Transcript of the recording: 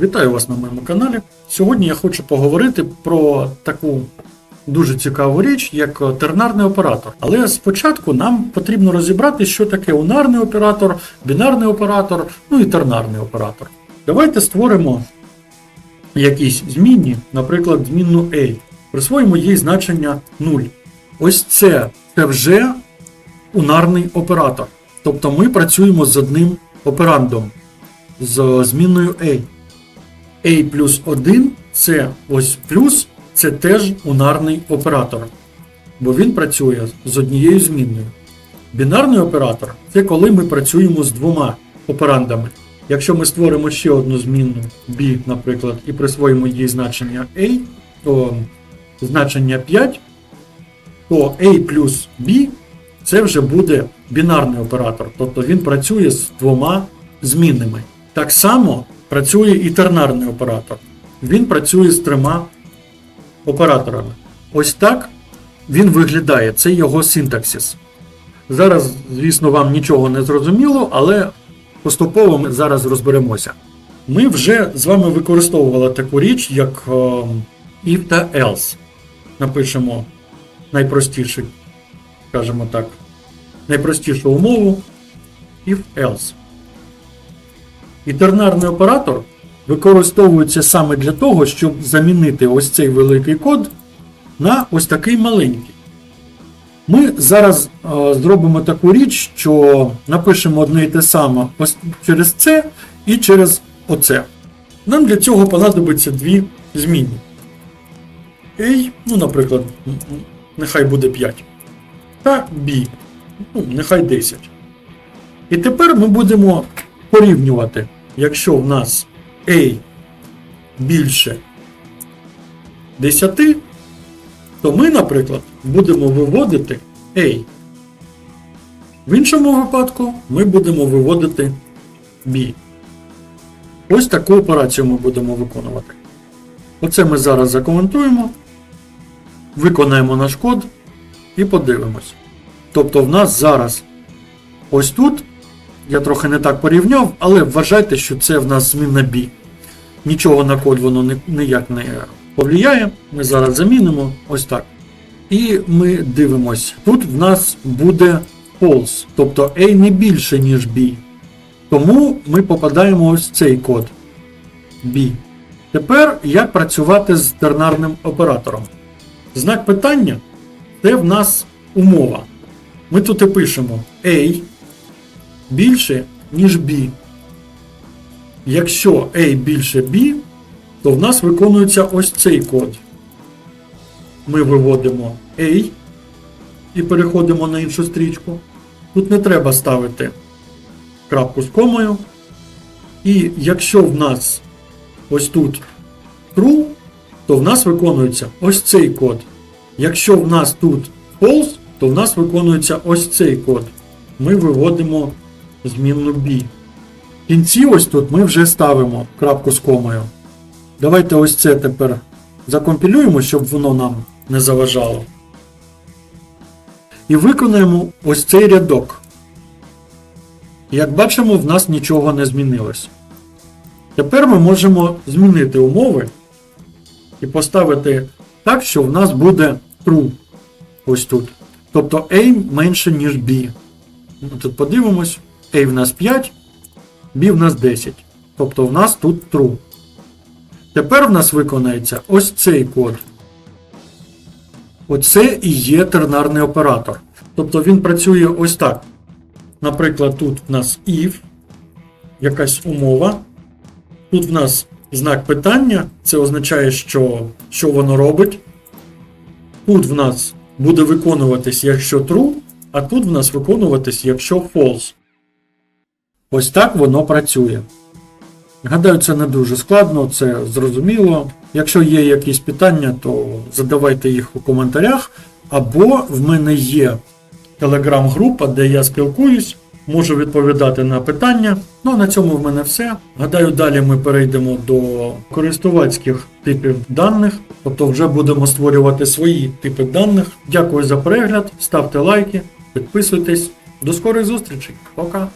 Вітаю вас на моєму каналі. Сьогодні я хочу поговорити про таку дуже цікаву річ, як тернарний оператор. Але спочатку нам потрібно розібрати, що таке унарний оператор, бінарний оператор, ну і тернарний оператор. Давайте створимо якісь змінні, наприклад, змінну A. Присвоїмо їй значення 0. Ось це, це вже унарний оператор. Тобто ми працюємо з одним операндом, з змінною A. A плюс 1 це ось плюс, це теж унарний оператор, бо він працює з однією змінною. Бінарний оператор це коли ми працюємо з двома операндами. Якщо ми створимо ще одну змінну B, наприклад, і присвоїмо їй значення A, то значення 5, то A плюс B це вже буде бінарний оператор, тобто він працює з двома змінними. Так само працює і тернарний оператор. Він працює з трьома операторами. Ось так він виглядає, це його синтаксис. Зараз, звісно, вам нічого не зрозуміло, але поступово ми зараз розберемося. Ми вже з вами використовували таку річ, як е, if та else. Напишемо найпростіший, скажімо так, найпростішу умову if else. І тернарний оператор використовується саме для того, щоб замінити ось цей великий код на ось такий маленький. Ми зараз е, зробимо таку річ, що напишемо одне і те саме ось через це і через оце. Нам для цього понадобиться дві змінні. A, ну, наприклад, нехай буде 5. Та B, ну, нехай 10. І тепер ми будемо порівнювати, якщо в нас A більше 10, то ми, наприклад, будемо виводити A. В іншому випадку ми будемо виводити B. Ось таку операцію ми будемо виконувати. Оце ми зараз закоментуємо, виконаємо наш код і подивимось. Тобто в нас зараз ось тут я трохи не так порівняв, але вважайте, що це в нас змінна B. Нічого на код воно ніяк не повлияє. Ми зараз замінимо ось так. І ми дивимось. Тут в нас буде false, тобто A не більше, ніж B. Тому ми попадаємо ось цей код B. Тепер як працювати з тернарним оператором? Знак питання це в нас умова. Ми тут і пишемо A більше, ніж B. Якщо A більше B, то в нас виконується ось цей код. Ми виводимо A і переходимо на іншу стрічку. Тут не треба ставити крапку з комою. І якщо в нас ось тут true, то в нас виконується ось цей код. Якщо в нас тут false, то в нас виконується ось цей код. Ми виводимо змінну B. В кінці ось тут ми вже ставимо крапку з комою. Давайте ось це тепер закомпілюємо, щоб воно нам не заважало. І виконаємо ось цей рядок. Як бачимо, в нас нічого не змінилось. Тепер ми можемо змінити умови і поставити так, що в нас буде true. Ось тут. Тобто A менше, ніж B. Ми Тут подивимось, A в нас 5, B в нас 10. Тобто в нас тут true. Тепер в нас виконається ось цей код. Оце і є тернарний оператор. Тобто він працює ось так. Наприклад, тут в нас if, якась умова. Тут в нас знак питання, це означає, що, що воно робить. Тут в нас буде виконуватись, якщо true, а тут в нас виконуватись, якщо false. Ось так воно працює. Гадаю, це не дуже складно, це зрозуміло. Якщо є якісь питання, то задавайте їх у коментарях. Або в мене є телеграм-група, де я спілкуюсь, можу відповідати на питання. Ну, а на цьому в мене все. Гадаю, далі ми перейдемо до користувацьких типів даних, тобто вже будемо створювати свої типи даних. Дякую за перегляд, ставте лайки, підписуйтесь. До скорих зустрічей. Пока!